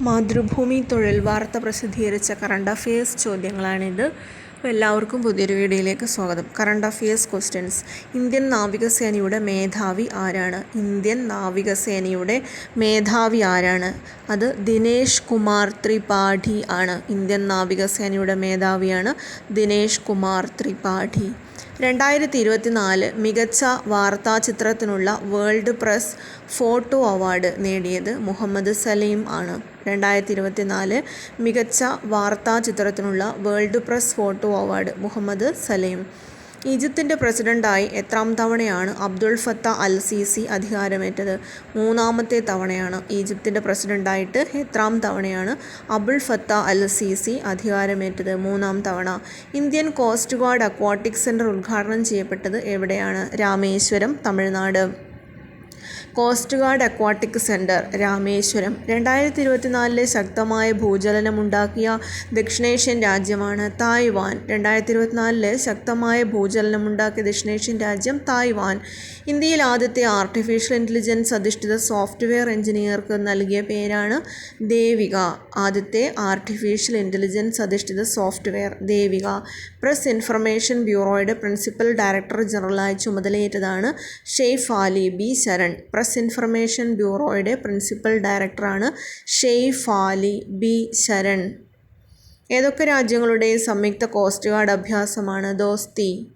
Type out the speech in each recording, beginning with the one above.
മാതൃഭൂമി തൊഴിൽ വാർത്ത പ്രസിദ്ധീകരിച്ച കറണ്ട് അഫയേഴ്സ് ചോദ്യങ്ങളാണിത്. അപ്പോൾ എല്ലാവർക്കും പുതിയൊരു വീഡിയോയിലേക്ക് സ്വാഗതം. കറണ്ട് അഫയേഴ്സ് ക്വസ്റ്റ്യൻസ് ഇന്ത്യൻ നാവികസേനയുടെ മേധാവി ആരാണ്? ഇന്ത്യൻ നാവികസേനയുടെ മേധാവി ആരാണ്? അത് ദിനേശ് കുമാർ ത്രിപാഠി ആണ്. ഇന്ത്യൻ നാവികസേനയുടെ മേധാവിയാണ് ദിനേശ് കുമാർ ത്രിപാഠി. രണ്ടായിരത്തി ഇരുപത്തി നാല് മികച്ച വാർത്താ ചിത്രത്തിനുള്ള വേൾഡ് പ്രസ് ഫോട്ടോ അവാർഡ് നേടിയത് മുഹമ്മദ് സലീം ആണ്. രണ്ടായിരത്തി ഇരുപത്തി നാല് മികച്ച വാർത്താ ചിത്രത്തിനുള്ള world press photo award Mohammed Salem ഈജിപ്തിന്റെ പ്രസിഡന്റായി എത്രാം തവണയാണ് അബ്ദുൾ ഫത്ത അൽ സീസി അധികാരമേറ്റത്? മൂന്നാമത്തെ തവണയാണ് ഈജിപ്തിന്റെ പ്രസിഡന്റായിട്ട് എത്രാം തവണയാണ് അബ്ദുൾ ഫത്ത അൽ സീസി അധികാരമേറ്റത് മൂന്നാം തവണ? Indian coast guard aquatic centre ഉദ്ഘാടനം ചെയ്യപ്പെട്ടത് എവിടെയാണ്? Rameswaram Tamil Nadu. Coast guard aquatic centre Rameswaram. രണ്ടായിരത്തി ഇരുപത്തിനാലിലെ ശക്തമായ ഭൂചലനമുണ്ടാക്കിയ ദക്ഷിണേഷ്യൻ രാജ്യമാണ് തായ്വാൻ. രണ്ടായിരത്തി ഇരുപത്തിനാലിലെ ശക്തമായ ഭൂചലനമുണ്ടാക്കിയ ദക്ഷിണേഷ്യൻ രാജ്യം തായ്വാൻ. ഇന്ത്യയിൽ ആദ്യത്തെ ആർട്ടിഫിഷ്യൽ ഇന്റലിജൻസ് അധിഷ്ഠിത സോഫ്റ്റ്വെയർ എഞ്ചിനീയർക്ക് നൽകിയ പേരാണ് ദേവിക. ആദ്യത്തെ ആർട്ടിഫിഷ്യൽ ഇന്റലിജൻസ് അധിഷ്ഠിത സോഫ്റ്റ്വെയർ ദേവിക. പ്രസ് ഇൻഫർമേഷൻ ബ്യൂറോയുടെ പ്രിൻസിപ്പൽ ഡയറക്ടർ ജനറലായി ചുമതലയേറ്റതാണ് Sheyphali B Sharan. Press information ബ്യൂറോയുടെ principal ഡയറക്ടറാണ് ഷെയ്ഫ് ആലി ബി ശരൺ. ഏതൊക്കെ രാജ്യങ്ങളുടെ സംയുക്ത കോസ്റ്റ് ഗാർഡ് അഭ്യാസമാണ്? ദോസ്തി.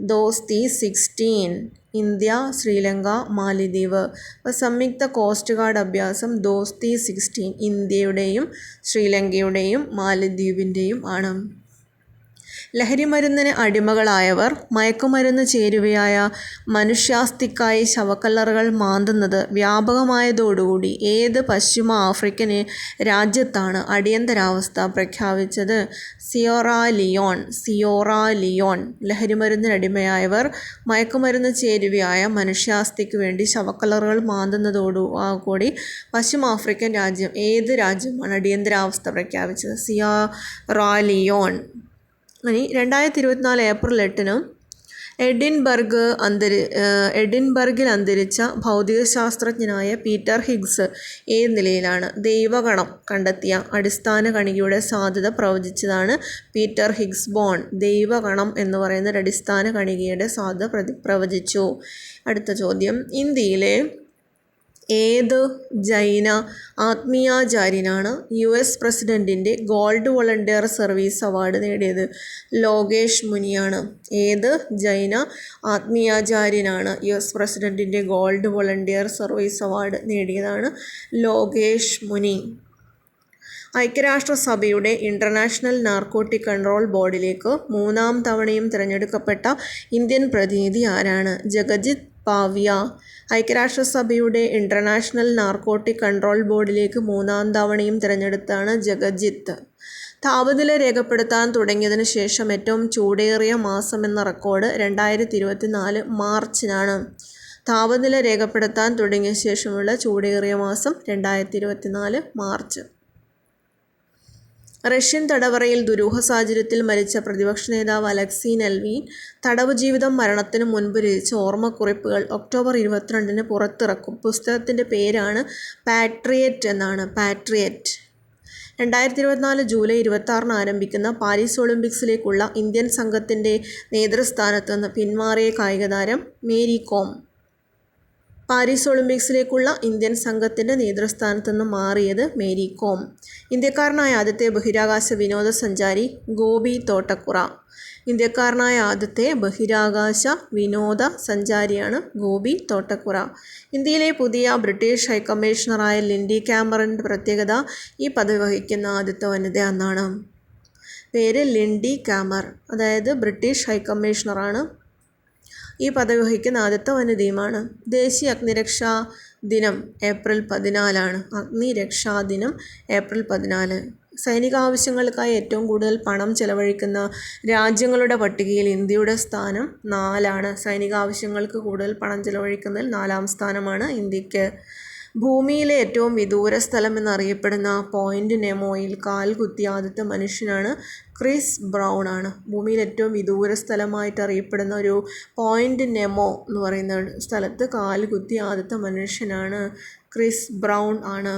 ദോസ്തി സിക്സ്റ്റീൻ. ഇന്ത്യ ശ്രീലങ്ക മാലിദ്വീപ്. അപ്പോൾ സംയുക്ത കോസ്റ്റ് ഗാർഡ് അഭ്യാസം ദോസ്തി സിക്സ്റ്റീൻ. ഇന്ത്യയുടെയും ശ്രീലങ്കയുടെയും മാലിദ്വീപിന്റെയും ആണ്. ലഹരിമരുന്നിന് അടിമകളായവർ മയക്കുമരുന്ന് ചേരുവയായ മനുഷ്യാസ്തിക്കായി ശവക്കല്ലറുകൾ മാന്തുന്നത് വ്യാപകമായതോടുകൂടി ഏത് പശ്ചിമ ആഫ്രിക്കൻ രാജ്യത്താണ് അടിയന്തരാവസ്ഥ പ്രഖ്യാപിച്ചത്? Sierra Leon സിയോറാ Leon. ലഹരിമരുന്നിനടിമയായവർ മയക്കുമരുന്ന് ചേരുവയായ മനുഷ്യാസ്തിക്ക് വേണ്ടി ശവക്കല്ലറുകൾ മാന്തുന്നതോടു കൂടി പശ്ചിമ ആഫ്രിക്കൻ രാജ്യം ഏത് രാജ്യമാണ് അടിയന്തരാവസ്ഥ പ്രഖ്യാപിച്ചത്? Sierra Leone. ഇനി രണ്ടായിരത്തി ഇരുപത്തിനാല് ഏപ്രിൽ എട്ടിന് എഡിൻബർഗ് അന്തരി എഡിൻബർഗിൽ അന്തരിച്ച ഭൗതികശാസ്ത്രജ്ഞനായ പീറ്റർ ഹിഗ്സ് ഏത് നിലയിലാണ് ദൈവഗണം കണ്ടെത്തിയ അടിസ്ഥാന കണികയുടെ സാധ്യത പ്രവചിച്ചതാണ് പീറ്റർ ഹിഗ്സ് ബോൺ. ദൈവഗണം എന്ന് പറയുന്ന ഒരു അടിസ്ഥാന കണികയുടെ സാധ്യത പ്രവചിച്ചു. അടുത്ത ചോദ്യം. ഇന്ത്യയിലെ ഏത് ജൈന ആത്മീയാചാര്യനാണ് യു എസ് പ്രസിഡന്റിന്റെ ഗോൾഡ് വോളണ്ടിയർ സർവീസ് അവാർഡ് നേടിയത്? ലോകേഷ് മുനിയാണ്. ഏത് ജൈന ആത്മീയാചാര്യനാണ് യു എസ് പ്രസിഡന്റിന്റെ ഗോൾഡ് വോളണ്ടിയർ സർവീസ് അവാർഡ് നേടിയതാണ്? ലോകേഷ് മുനി. ഐക്യരാഷ്ട്രസഭയുടെ ഇന്റർനാഷണൽ നാർക്കോട്ടിക് കൺട്രോൾ ബോർഡിലേക്ക് മൂന്നാം തവണയും തിരഞ്ഞെടുക്കപ്പെട്ട ഇന്ത്യൻ പ്രതിനിധി ആരാണ്? ജഗജിത് പാവ്യ ഐക്യരാഷ്ട്രസഭയുടെ ഇന്റർനാഷണൽ നാർക്കോട്ടിക് കൺട്രോൾ ബോർഡിലേക്ക് മൂന്നാം തവണയും തിരഞ്ഞെടുത്താണ് ജഗജിത്ത്. താപനില രേഖപ്പെടുത്താൻ തുടങ്ങിയതിന് ശേഷം ഏറ്റവും ചൂടേറിയ മാസം എന്ന റെക്കോർഡ് രണ്ടായിരത്തി ഇരുപത്തി നാല് മാർച്ചിനാണ്. താപനില രേഖപ്പെടുത്താൻ തുടങ്ങിയ ശേഷമുള്ള ചൂടേറിയ മാസം രണ്ടായിരത്തി ഇരുപത്തി നാല് മാർച്ച്. റഷ്യൻ തടവറയിൽ ദുരൂഹ സാഹചര്യത്തിൽ മരിച്ച പ്രതിപക്ഷ നേതാവ് അലക്സി നെൽവീൻ തടവ് ജീവിതം മരണത്തിന് മുൻപ് രചിച്ച ഓർമ്മക്കുറിപ്പുകൾ ഒക്ടോബർ ഇരുപത്തിരണ്ടിന് പുറത്തിറക്കും. പുസ്തകത്തിന്റെ പേരാണ് പാട്രിയറ്റ് എന്നാണ്. പാട്രിയറ്റ് രണ്ടായിരത്തി ഇരുപത്തിനാല് ജൂലൈ ഇരുപത്തി ആരംഭിക്കുന്ന പാരീസ് ഒളിമ്പിക്സിലേക്കുള്ള ഇന്ത്യൻ സംഘത്തിന്റെ നേതൃസ്ഥാനത്ത് നിന്ന് പിന്മാറിയ കായികതാരം മേരി കോം. പാരീസ് ഒളിമ്പിക്സിലേക്കുള്ള ഇന്ത്യൻ സംഘത്തിന്റെ നേതൃസ്ഥാനത്തു നിന്ന് മാറിയത് മേരി കോം. ഇന്ത്യക്കാരനായ ആദ്യത്തെ ബഹിരാകാശ വിനോദസഞ്ചാരി ഗോപി തോട്ടക്കുറ. ഇന്ത്യക്കാരനായ ആദ്യത്തെ ബഹിരാകാശ വിനോദ സഞ്ചാരിയാണ് ഗോപി തോട്ടക്കുറ. ഇന്ത്യയിലെ പുതിയ ബ്രിട്ടീഷ് ഹൈക്കമ്മീഷണറായ ലിൻഡി ക്യാമറിന്റെ പ്രത്യേകത ഈ പദവി വഹിക്കുന്ന ആദ്യത്തെ വനിത എന്നാണ്. പേര് ലിൻഡി ക്യാമർ അതായത് ബ്രിട്ടീഷ് ഹൈക്കമ്മീഷണറാണ്. ഈ പദവി വഹിക്കുന്ന ആദ്യത്തെ വനിതയുമാണ്. ദേശീയ അഗ്നിരക്ഷാ ദിനം ഏപ്രിൽ പതിനാലാണ്. അഗ്നിരക്ഷാ ദിനം ഏപ്രിൽ പതിനാല്. സൈനിക ആവശ്യങ്ങൾക്കായി ഏറ്റവും കൂടുതൽ പണം ചെലവഴിക്കുന്ന രാജ്യങ്ങളുടെ പട്ടികയിൽ ഇന്ത്യയുടെ സ്ഥാനം നാലാണ്. സൈനിക ആവശ്യങ്ങൾക്ക് കൂടുതൽ പണം ചെലവഴിക്കുന്നതിൽ നാലാം സ്ഥാനമാണ് ഇന്ത്യയ്ക്ക്. ഭൂമിയിലെ ഏറ്റവും വിദൂര സ്ഥലം എന്നറിയപ്പെടുന്ന പോയിന്റ് നെമോയിൽ കാൽ കുത്തിയ ആദ്യത്തെ മനുഷ്യനാണ് ക്രിസ് ബ്രൗൺ ആണ് ഭൂമിയിൽ ഏറ്റവും വിദൂര സ്ഥലമായിട്ട് അറിയപ്പെടുന്ന ഒരു പോയിന്റ് നെമോ എന്ന് പറയുന്ന സ്ഥലത്ത് കാൽ കുത്തിയ ആദ്യത്തെ മനുഷ്യനാണ് ക്രിസ് ബ്രൗൺ ആണ്.